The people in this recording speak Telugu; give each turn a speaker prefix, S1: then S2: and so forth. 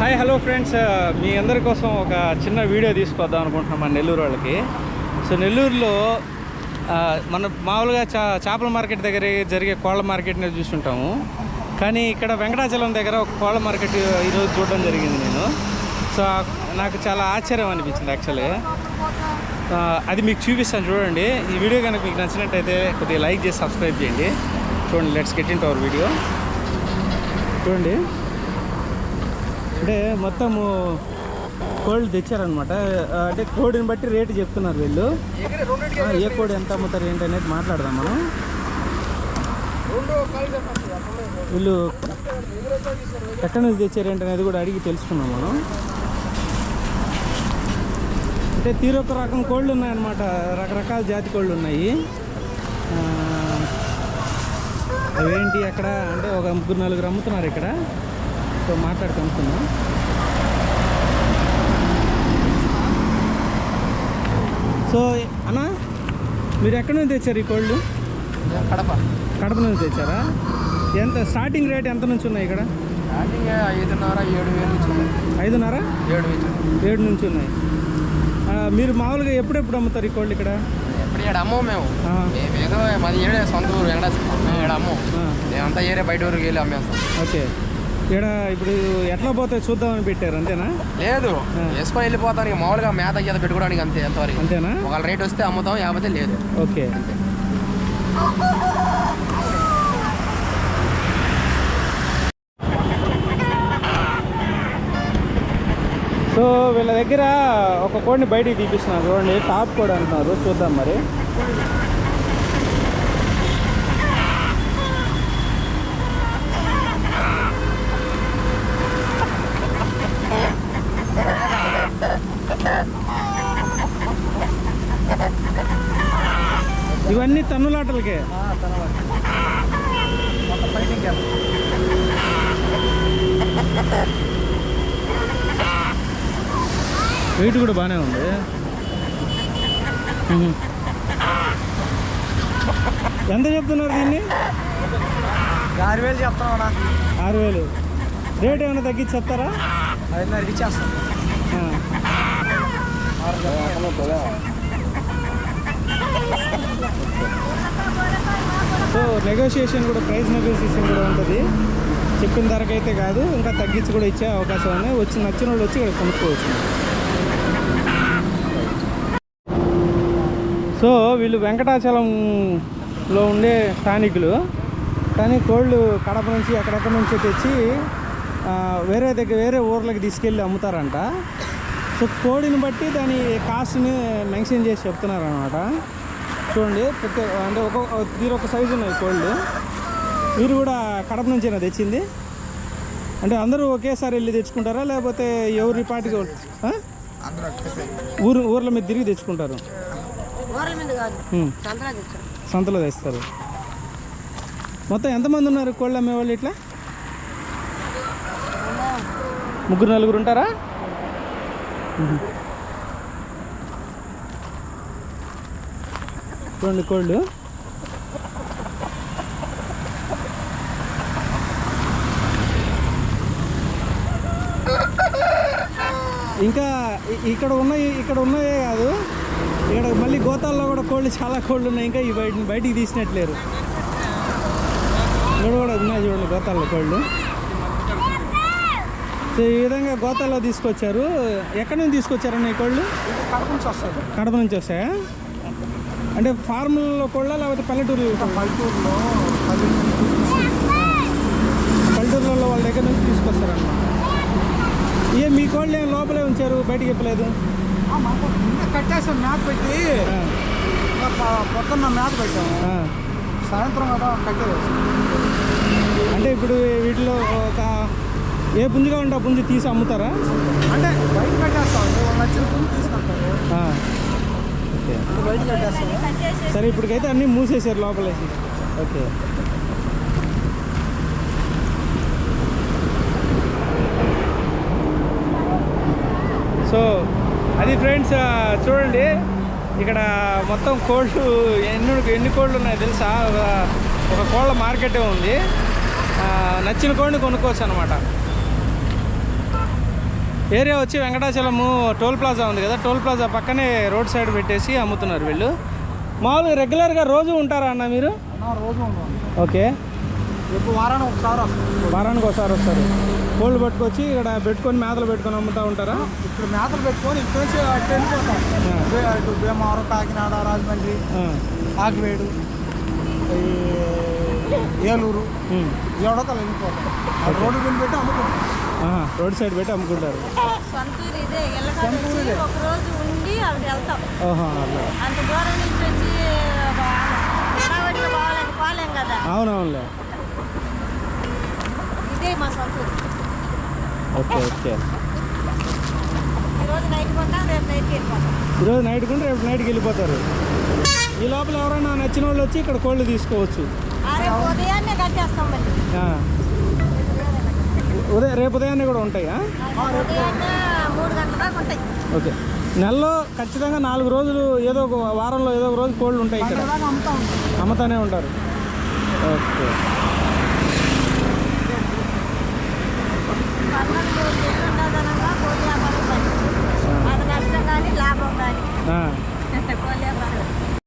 S1: హాయ్ హలో ఫ్రెండ్స్ మీ అందరి కోసం ఒక చిన్న వీడియో తీసుకొద్దాం అనుకుంటున్నాం మన నెల్లూరు వాళ్ళకి. సో నెల్లూరులో uh, మన మామూలుగా చా చేపల మార్కెట్ దగ్గర జరిగే కోళ్ళ మార్కెట్ని చూస్తుంటాము. కానీ ఇక్కడ వెంకటాచలం దగ్గర ఒక కోళ్ళ మార్కెట్ ఈరోజు చూడడం జరిగింది నేను. సో నాకు చాలా ఆశ్చర్యం అనిపించింది యాక్చువల్గా uh, అది మీకు చూపిస్తాను చూడండి. ఈ వీడియో కనుక మీకు నచ్చినట్టయితే కొద్దిగా లైక్ చేసి సబ్స్క్రైబ్ చేయండి. చూడండి let's get in our video చూడండి. అంటే మొత్తము కోళ్ళు తెచ్చారనమాట అంటే కోడిని బట్టి రేటు చెప్తున్నారు వీళ్ళు. ఏ కోడి ఎంత అమ్ముతారు ఏంటి అనేది మాట్లాడదాం మనం. వీళ్ళు ఎక్కడి నుంచి తెచ్చారు ఏంటి అనేది కూడా అడిగి తెలుసుకున్నాం మనం. అంటే తీరొక రకం కోళ్ళు ఉన్నాయన్నమాట. రకరకాల జాతి కోళ్ళు ఉన్నాయి. అవేంటి అక్కడ? అంటే ఒక ముగ్గురు నలుగురు అమ్ముతున్నారు ఇక్కడ. సో మాట్లాడి కనుక్కుందాం సో అన్నా మీరు ఎక్కడి నుంచి తెచ్చారు ఈ కోళ్ళు?
S2: కడప.
S1: కడప నుంచి తెచ్చారా? ఎంత స్టార్టింగ్ రేట్ ఎంత నుంచి ఉన్నాయి ఇక్కడ?
S2: స్టార్టింగ్ ఐదున్నర ఏడు వేలు నుంచి.
S1: ఐదున్నర?
S2: ఏడు వేలు
S1: ఏడు నుంచి ఉన్నాయి. మీరు మామూలుగా ఎప్పుడెప్పుడు అమ్ముతారు ఈ కోళ్ళు ఇక్కడ?
S2: ఎప్పుడు ఏడు అమ్మవు మేము. ఏదో మాది ఏడే సొంత ఊరు వెంకటాచలం. ఏడు అమ్మం.
S1: ఆ,
S2: మేమంతా ఏరే బయట ఊరికి వెళ్ళి అమ్మేస్తాం.
S1: ఓకే. ఇక్కడ ఇప్పుడు ఎట్లా పోతే చూద్దామని పెట్టారు అంతేనా?
S2: లేదు. వేసుకొని వెళ్ళిపోతానికి మామూలుగా మేత గీత పెట్టుకోవడానికి అంతే ఎంతవరకు
S1: అంతేనా?
S2: ఒకవేళ రేట్ వస్తే అమ్ముతాం లేకపోతే లేదు.
S1: ఓకే. సో వీళ్ళ దగ్గర ఒక కోడిని బయటికి తీపిస్తున్నారు. చూడండి టాప్ కోడి అంటున్నారు. చూద్దాం మరి. ఇవన్నీ తన్నులాటలకే. వెయిట్ కూడా బాగానే ఉంది. ఎంత చెప్తున్నారు దీన్ని?
S2: ఆరు వేలు చెప్తామన్నా
S1: ఆరు వేలు. రేట్ ఏమైనా తగ్గించి చెప్తారా
S2: ఐదున్నరకి ఇచ్చేస్తాం.
S1: సో నెగోషియేషన్ కూడా ప్రైస్ నెగోషియేషన్ కూడా ఉంటుంది. చెప్పిన ధరకైతే కాదు ఇంకా తగ్గించి కూడా ఇచ్చే అవకాశం ఉంది. వచ్చి నచ్చిన వాళ్ళు వచ్చి ఇక్కడ కొనుక్కోవచ్చు. సో వీళ్ళు వెంకటాచలంలో ఉండే స్థానికులు. కానీ కోళ్ళు కడప నుంచి ఎక్కడెక్కడ నుంచి తెచ్చి వేరే దగ్గర వేరే ఊర్లకి తీసుకెళ్ళి అమ్ముతారంట. సో కోడిని బట్టి దాని కాస్ట్ని మెన్షన్ చేసి చెప్తున్నారు అనమాట చూడండి ప్రతి అంటే ఒక తీరు ఒక సైజు ఉన్నాయి కోళ్ళు మీరు కూడా కడప నుంచేనా తెచ్చింది? అంటే అందరూ ఒకేసారి వెళ్ళి తెచ్చుకుంటారా? లేకపోతే ఎవరి పాటికి? ఊరు ఊర్ల మీద తిరిగి తెచ్చుకుంటారు.
S3: ఊరల మీద కాదు.
S1: ఉమ్.
S3: సంతలా తెచ్చాం
S1: సంతలో తెస్తారు. మొత్తం ఎంతమంది ఉన్నారు కోళ్ళు అమ్మేవాళ్ళు ఇట్లా? ముగ్గురు నలుగురు ఉంటారా? చూడండి కోళ్ళు. ఇంకా ఇక్కడ ఉన్నాయి ఇక్కడ ఉన్నాయే కాదు. ఇక్కడ మళ్ళీ గోతాల్లో కూడా కోళ్ళు చాలా కోళ్ళు ఉన్నాయి. ఇంకా ఈ బయట బయటికి తీసినట్లేరు. ఇక్కడ కూడా ఉన్నాయి చూడండి గోతాల్లో కోళ్ళు. సో ఈ విధంగా గోతాల్లో తీసుకొచ్చారు. ఎక్కడి నుంచి తీసుకొచ్చారన్న ఈ కోళ్ళు?
S2: కడప నుంచి వస్తుంది
S1: కడప నుంచి వస్తాయా? అంటే ఫార్ములలో కోళ్ళ లేకపోతే పల్లెటూరు
S2: పల్లెటూరులో
S1: పల్లెటూరులలో వాళ్ళ దగ్గర నుంచి తీసుకొస్తారన్నమాట. ఏ మీ కోళ్ళు ఏం లోపలే ఉంచారు? బయటికి చెప్పలేదు?
S2: కట్టేసాం మ్యాథ్ పెట్టి. పొద్దున్న మ్యాథ్ పెట్టాము. సాయంత్రం కదా కట్టేసి
S1: అంటే ఇప్పుడు వీటిలో ఒక ఏ పుంజుగా ఉంటే ఆ పుంజు తీసి అమ్ముతారా?
S2: అంటే బయట కట్టేస్తాం. నచ్చిన పువ్వు తీసుకుంటారు. బయట
S1: సరే ఇప్పటికైతే అన్నీ మూసేశారు లోపలేసి. ఓకే. సో అది ఫ్రెండ్స్ చూడండి. ఇక్కడ మొత్తం కోళ్ళు ఎన్ని ఎన్ని కోళ్ళు ఉన్నాయో తెలుసా? ఒక కోళ్ళ మార్కెటే ఉంది. నచ్చిన కోడిని కొనుక్కోవచ్చు అనమాట ఏరియా వచ్చి వెంకటాచలము టోల్ ప్లాజా ఉంది కదా టోల్ ప్లాజా పక్కనే రోడ్ సైడ్ పెట్టేసి అమ్ముతున్నారు వీళ్ళు. మామూలుగా రెగ్యులర్గా రోజు ఉంటారా అన్న మీరు?
S2: రోజు
S1: ఓకే.
S2: వారానికి ఒకసారి
S1: వారానికి ఒకసారి వస్తారు. కోళ్ళు పట్టుకొచ్చి ఇక్కడ పెట్టుకొని మేతలు పెట్టుకొని అమ్ముతూ ఉంటారా?
S2: ఇక్కడ మేతలు పెట్టుకొని ఇక్కడ నుంచి అటు వెళ్ళిపోతాం. భీమవరం కాకినాడ రాజమండ్రి. ఆకివేడు ఈ ఏలూరు
S1: ఉమ్.
S2: ఎవడతో వెళ్ళిపోతాం. ఆ రోడ్డు పెట్టి అమ్ముకుంటాం.
S1: ఆహా, రోడ్ సైడ్ పెట్టి అమ్ముకుంటారు.
S3: సొంతూరు ఇదే ఎల్లకాడ వచ్చి ఒక రోజు ఉండి వెళ్తాం. అంత దూరం నుంచి వచ్చి హడావడిగా పోవాలంటే పోలేం కదా.
S1: అవునవునులే.
S3: ఇదే మా సొంతూరు.
S1: Okay okay.
S3: ఈరోజు నైట్ కొంటాం రేపు నైట్కి వెళ్ళిపోతాం.
S1: ఈరోజు నైట్ కొంటే రేపు నైట్కి వెళ్ళిపోతారు. ఈ లోపల ఎవరైనా నచ్చిన వాళ్ళు వచ్చి ఇక్కడ కోళ్ళు తీసుకోవచ్చు.
S3: ఉదయాన్నే కట్టేస్తాం మళ్ళీ.
S1: ఉదయం రేపు ఉదయాన్నే కూడా ఉంటాయా? ఓకే. నెలలో ఖచ్చితంగా నాలుగు రోజులు ఏదో ఒక వారంలో ఏదో ఒక రోజు కోళ్ళు ఉంటాయి ఇక్కడ. అమ్ముతానే ఉంటారు. ఓకే.